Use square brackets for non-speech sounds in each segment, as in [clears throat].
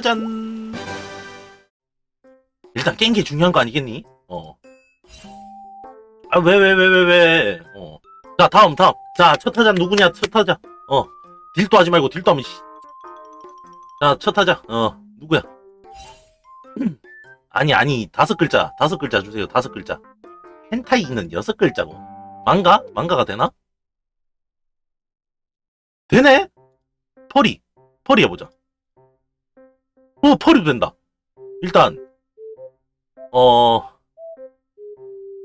짜잔. 일단 깬 게 중요한 거 아니겠니? 어. 아, 왜, 왜, 왜, 왜, 왜. 어. 자, 다음, 다음. 자, 첫 타자 누구냐, 첫 타자. 어. 딜도 하지 말고, 딜도 하면, 씨. 자, 첫 타자. 어, 누구야? [clears throat] 아니, 아니, 다섯 글자. 다섯 글자 주세요, 다섯 글자. 헨타이는 여섯 글자고. 망가? 망가가 되나? 되네? 펄이. 펄이 해보자. 어, 펄이 된다. 일단, 어,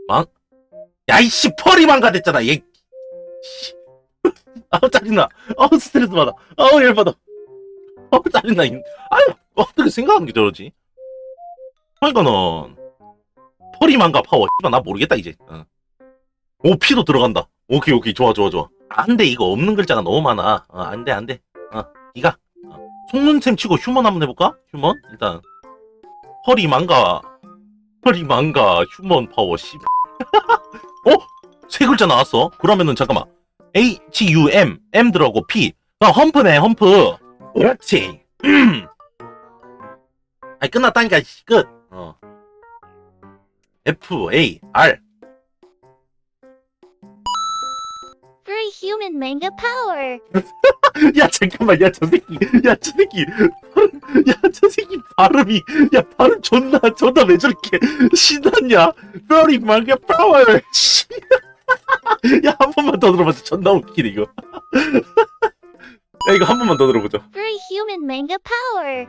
망, 야, 이씨, 펄이 망가 됐잖아, 얘. 씨. [laughs] 아우, 짜증나. 아우, 스트레스 받아. 아우, 열받아. 아우, 짜증나. 이- 아유, 어떻게 생각하는 게 저러지? 그러니까는, 펄이 망가 파워. 나 모르겠다, 이제. 어. 오, 피도 들어간다. 오케이, 오케이. 좋아, 좋아, 좋아. 안 돼, 이거 없는 글자가 너무 많아. 어, 안 돼, 안 돼. 어, 이가. 어. 속눈샘 치고 휴먼 한번 해볼까? 휴먼? 일단. 펄이 망가. 펄이 망가. 휴먼 파워, 씨. [laughs] 어? 세 글자 나왔어? 그러면은, 잠깐만. H, U, M. M 들어가고 P. 아, 험프네, 험프. 그렇지. 아니, 끝났다니까, 씨, 끝. 어. F, A, R. human manga power. [laughs] 야 잠깐만. 야 저 새끼. 야 저 새끼. [laughs] 야 저 새끼 발음이 야 발음 존나 존나 왜 저렇게 신났냐? 뼈리 망가 파워 야한 번만 더 들어보자 존나 웃기네 이거. [laughs] 야 이거 한 번만 더 들어보자. Free human manga power.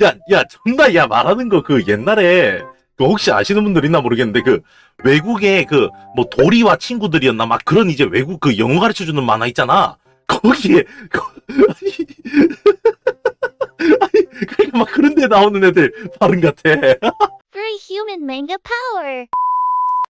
야야 존나 야 말하는 거 그 옛날에 그 혹시 아시는 분들 있나 모르겠는데 그 외국의 그 뭐 도리와 친구들이었나 막 그런 이제 외국 그 영어 가르쳐 주는 만화 있잖아. 거기에 거- 아니. [laughs] 아니 그러니까 막 그런 데 나오는 애들 발음 같아. Free human manga power.